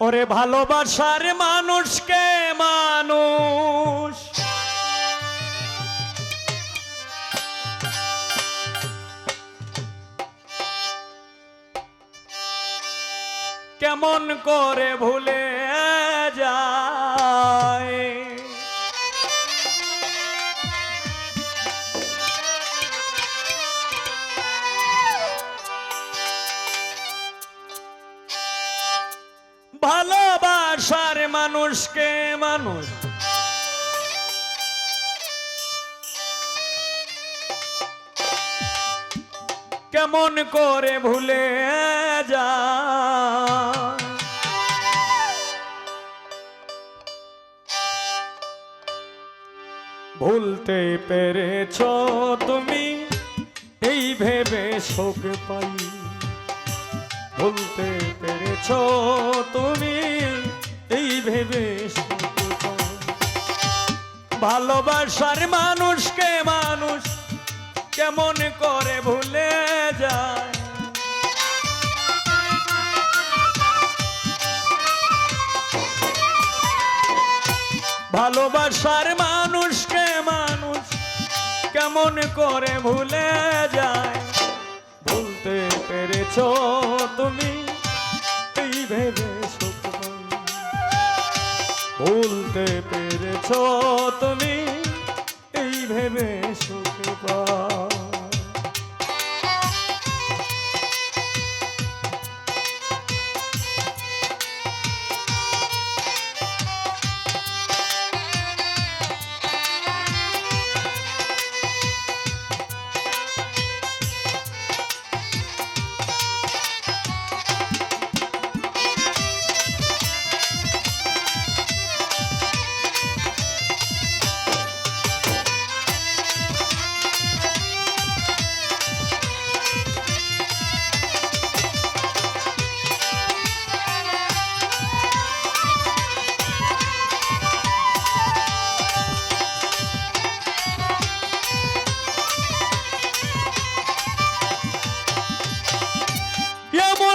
ওরে ভালোবাসার মানুষকে মানুষ। কেমন করে ভুলে মানুষকে মানুষ? কেমন করে ভুলে যায় ভুলতে পেরেছ তুমি, এই ভেবে শোক পাই। ভুলতে পেরেছ তুমি ভেবে ভালোবাসার মানুষকে মানুষ কেমন করে ভুলে যায়? ভালোবাসার মানুষকে মানুষ কেমন করে ভুলে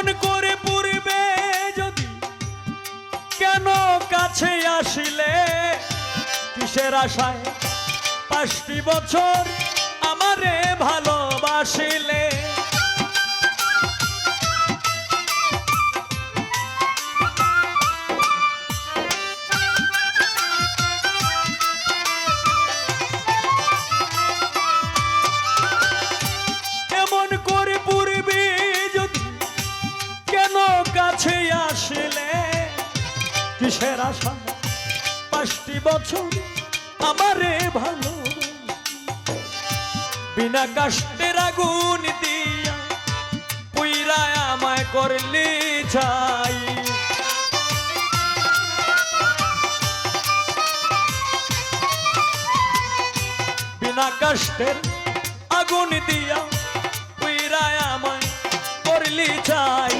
এমন করে পূর্বে যদি। কেন কাছে আসিলে? কিসের আশায়? পাঁচটি বছর আমারে ভালোবাসিলে। কিসের আশা? পাঁচটি বছর আমারে ভালো। বিনা কাষ্টের আগুন দিয়া পুইরায় আমায় করলি চাই বিনা কাষ্টের আগুন দিয়া পুইরায় আমায় করলি চাই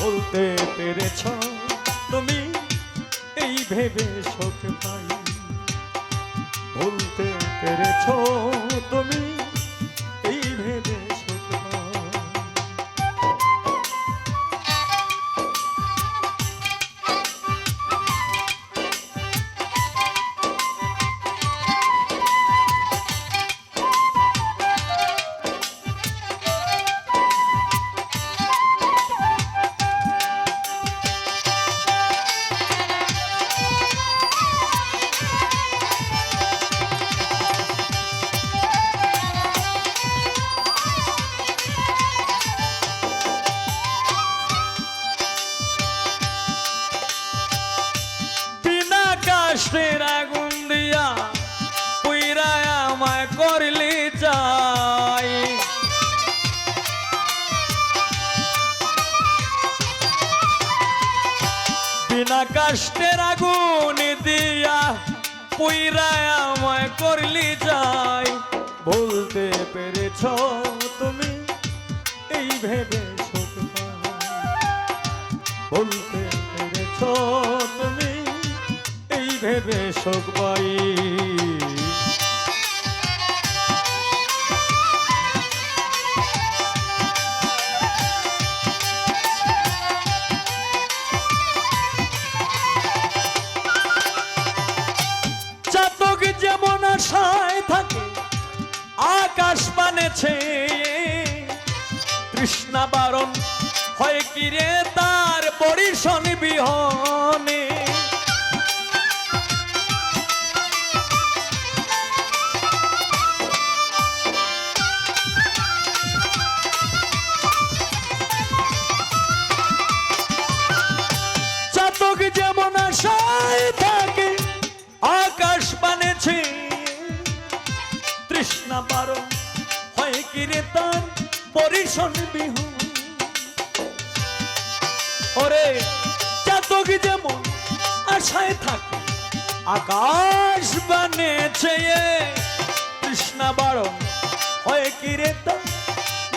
বলতে পেরেছ তুমি এই ভেবে শোক পাই। বলতে পেরেছ তুমি? করলি চাই। বিনা কাষ্টের আগুন দিয়া পুইরায় করলি চাই। বলতে পেরেছ তুমি, এই ভেবে পাই। বলতে পেরেছ তুমি, এই ভেবে শোক পাই। বানেছে তৃষ্ণা বারণ হয় কি রে তার পরিশন বিহনে। চাতক আকাশ তৃষ্ণা বারণ রে তার পরিশন বিহু। ওরে চাতক যেমন আশায় থাকে, আকাশ বানেছে তৃষ্ণা বারণ হয় কি রে তার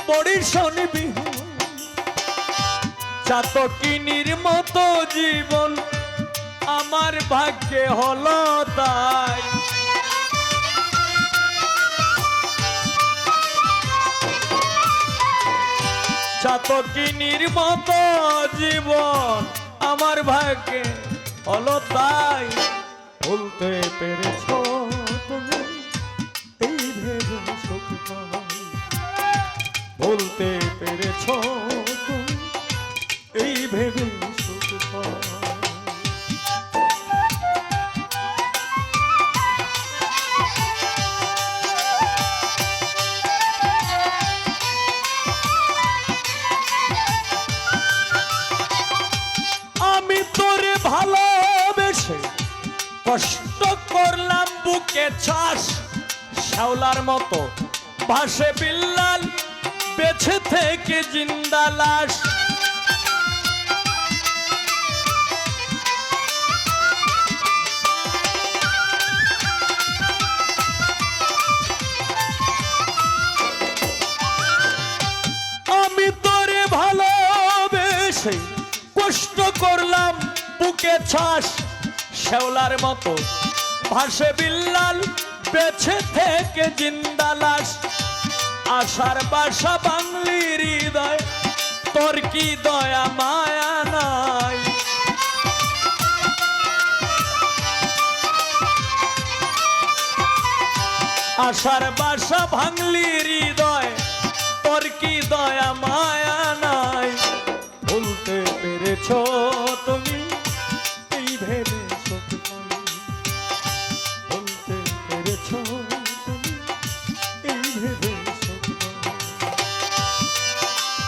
পরিশন বিহু। চাতকিনীর মতো জীবন, আমার ভাগ্যে হলো তাই। চাতকিনীর মতো জীবন আমার ভাগ্যে হলো তাই বলতে পেরেছ তুমি। এই বলতে পেরেছ এই ভেবে কষ্ট করলাম, বুকে চাষ। শ্যাওলার মতো ভাসে বিল্লাল বেছে থেকে জিন্দা লাশ। আমি কষ্ট করলাম, বুকে ছাস শ্যাওলার মতো। ভাসে বিল্লাল বেছে থেকে জিন্দা লাশ। আশার বাসা বাংলির হৃদয়, তোর কি দয়া, মায়া নাই? আশার বাসা ভাঙলি হৃদয়, তোর কি দয়া, মায়া নাই? ভুলতে পেরেছ তুমি?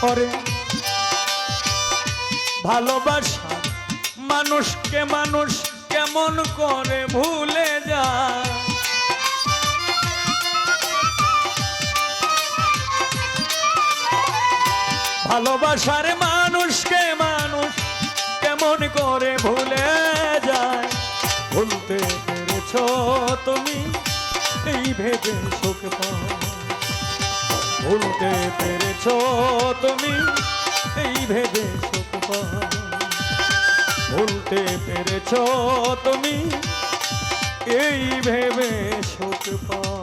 ওরে ভালোবাসা মানুষকে মানুষ কেমন করে ভুলে যায়। ভালোবাসার মানুষকে মানুষ কেমন করে ভুলে যায়। ভুলতে পেরেছ তুমি, এই ভেবে সুখ পাও। ভুলতে পেরেছ তুমি? এই ভেবে ভুলতে পেরেছ তুমি? এই ভেবে সুখ পাও।